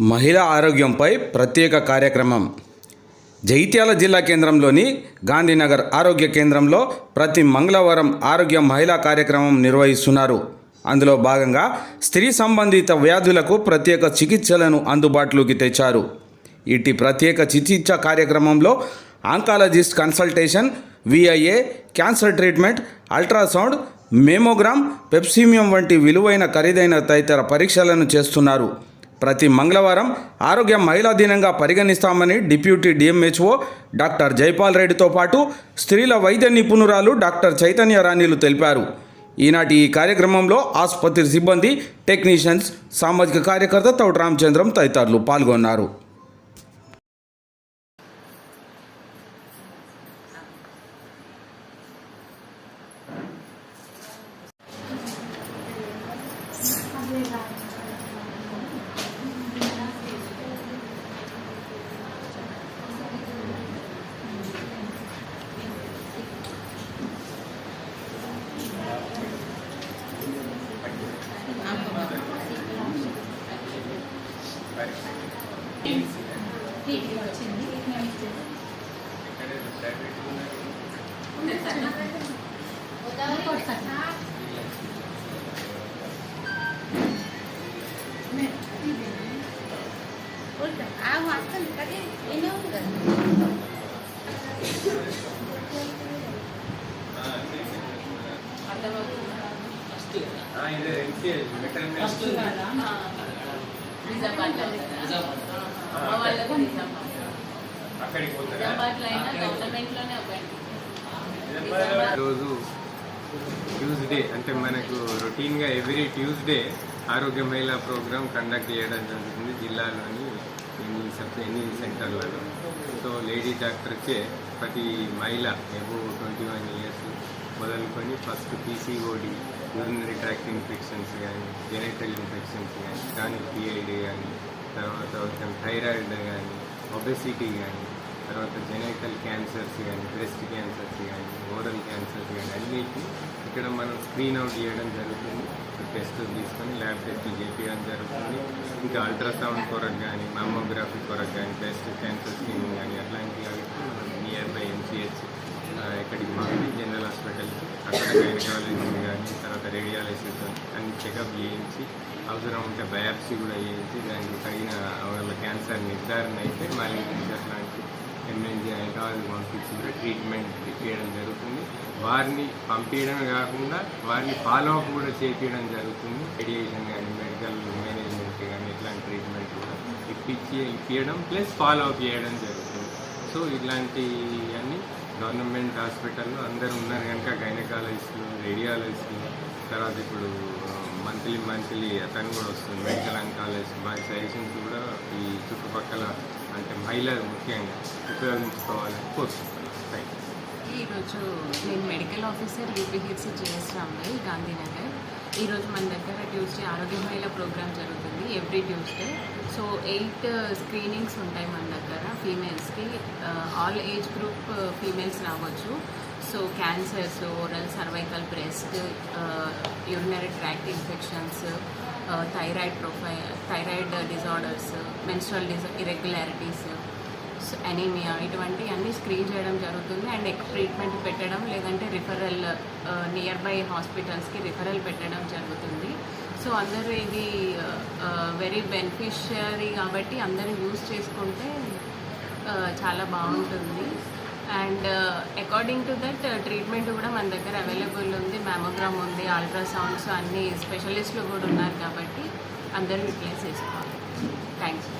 మహిళా ఆరోగ్యంపై ప్రత్యేక కార్యక్రమం. జైత్యాల జిల్లా కేంద్రంలోని గాంధీనగర్ ఆరోగ్య కేంద్రంలో ప్రతి మంగళవారం ఆరోగ్య మహిళా కార్యక్రమం నిర్వహిస్తున్నారు. అందులో భాగంగా స్త్రీ సంబంధిత వ్యాధులకు ప్రత్యేక చికిత్సలను అందుబాటులోకి తెచ్చారు. ఇటు ప్రత్యేక చికిత్స కార్యక్రమంలో oncologist consultation VIA cancer treatment ultrasound mammogram పెప్సిమియం వంటి విలువైన ఖరీదైన తదితర పరీక్షలను చేస్తున్నారు. ప్రతి మంగళవారం ఆరోగ్య మహిళా దినంగా పరిగణిస్తామని deputy D M H O doctor Jaipal రెడ్డితో పాటు స్త్రీల వైద్య నిపుణురాలు డాక్టర్ చైతన్య రాణిలు తెలిపారు ఈనాటి ఈ కార్యక్రమంలో ఆసుపత్రి సిబ్బంది టెక్నీషియన్స్ సామాజిక కార్యకర్త తౌట రామచంద్రం తదితరులు పాల్గొన్నారు కానీ ఎన్నో ఉంది కదా నిజామాబాద్లో అమ్మ వాళ్ళకు నిజామాబాద్ రోజు ట్యూస్డే అంటే మనకు రొటీన్గా ఎవ్రీ ట్యూస్డే ఆరోగ్య మహిళా ప్రోగ్రామ్ కండక్ట్ చేయడం జరుగుతుంది జిల్లాలోని ఎన్ని సబ్ ఎన్ని సెంటర్లలో సో లేడీ డాక్టర్కే ప్రతి మహిళ ఎబో ట్వంటీ వన్ ఇయర్స్ మొదలుకొని first PCOD urinary tract infections కానీ జెనెటల్ ఇన్ఫెక్షన్స్ కానీ కానీ పిఐడి కానీ తర్వాత థైరాయిడ్ కానీ ఒబెసిటీ కానీ తర్వాత జెనైటల్ క్యాన్సర్స్ కానీ బ్రెస్ట్ క్యాన్సర్స్ కానీ ఓరల్ క్యాన్సర్స్ కానీ అన్నిటి ఇక్కడ మనం స్క్రీన్ అవుట్ చేయడం జరుగుతుంది. టెస్ట్ తీసుకొని ల్యాబ్ టెస్ట్ చేపించడం జరుగుతుంది. ఇంకా అల్ట్రాసౌండ్ కొరకు కానీ మామోగ్రఫీ కొరకు కానీ బ్రెస్ట్ క్యాన్సర్ స్క్రీనింగ్ కానీ అట్లాంటివి మనం నియర్ బై ఎంసీహెచ్ ఇక్కడికి మాకు జనరల్ హాస్పిటల్కి అక్కడ గైనకాలజీ కానీ అన్ని చెకప్ చేయించి అవసరం ఉంటే బయాప్సీ కూడా చేయించి దానికి తగిన వాళ్ళ క్యాన్సర్ నిర్ధారణ అయితే మళ్ళీ అట్లాంటి ఎంఎన్జీ కావాలి పంపించి కూడా ట్రీట్మెంట్ చేయడం జరుగుతుంది. వారిని పంపించడమే కాకుండా వారిని ఫాలో అప్ కూడా చేపించడం జరుగుతుంది. రేడియేషన్ కానీ మెడికల్ మేనేజ్మెంట్ కానీ ఇట్లాంటి ట్రీట్మెంట్ కూడా ఇప్పించి ఇప్పించడం ప్లస్ ఫాలో అప్ చేయడం జరుగుతుంది. సో ఇట్లాంటివన్నీ గవర్నమెంట్ హాస్పిటల్లో అందరూ ఉన్నారు కనుక గైనకాలజిస్టులు రేడియాలజిస్టులు తర్వాత ఇప్పుడు మంత్లీ మంత్లీ అతను కూడా వస్తుంది మెడికల్ అంకాలజిస్ట్ మా సజెషన్స్ కూడా ఈ చుట్టుపక్కల అంటే మహిళలు ముఖ్యంగా ఉపయోగించుకోవాలని కోరుకుంటున్నాను. థ్యాంక్ యూ ఈరోజు నేను మెడికల్ ఆఫీసర్ యూపీహెచ్సి జిఎస్ రామ్లీ గాంధీనగర్. ఈరోజు మన దగ్గర ట్యూస్డే ఆరోగ్య మహిళ ప్రోగ్రామ్ జరుగుతుంది. Every Tuesday so eight uh, screenings ఉంటాయి మన దగ్గర ఫీమేల్స్కి ఆల్ ఏజ్ గ్రూప్ ఫీమేల్స్ రావచ్చు. So cancers oral cervical breast urinary tract infections thyroid profile thyroid disorders menstrual dis irregularities anaemia ఇటువంటి అన్నీ స్క్రీన్ చేయడం జరుగుతుంది. అండ్ ట్రీట్మెంట్ పెట్టడం లేదంటే రిఫరల్ నియర్ బై హాస్పిటల్స్కి రిఫరల్ పెట్టడం జరుగుతుంది. సో అందరూ ఇది వెరీ బెనిఫిషియరీ కాబట్టి అందరూ యూజ్ చేసుకుంటే చాలా బాగుంటుంది. And according to that treatment కూడా మన దగ్గర అవైలబుల్ ఉంది మ్యామోగ్రామ్ ఉంది అల్ట్రాసౌండ్స్ అన్ని స్పెషలిస్టులు కూడా ఉన్నారు కాబట్టి అందరూ యూటిలైజ్ చేసుకోవాలి. Thank you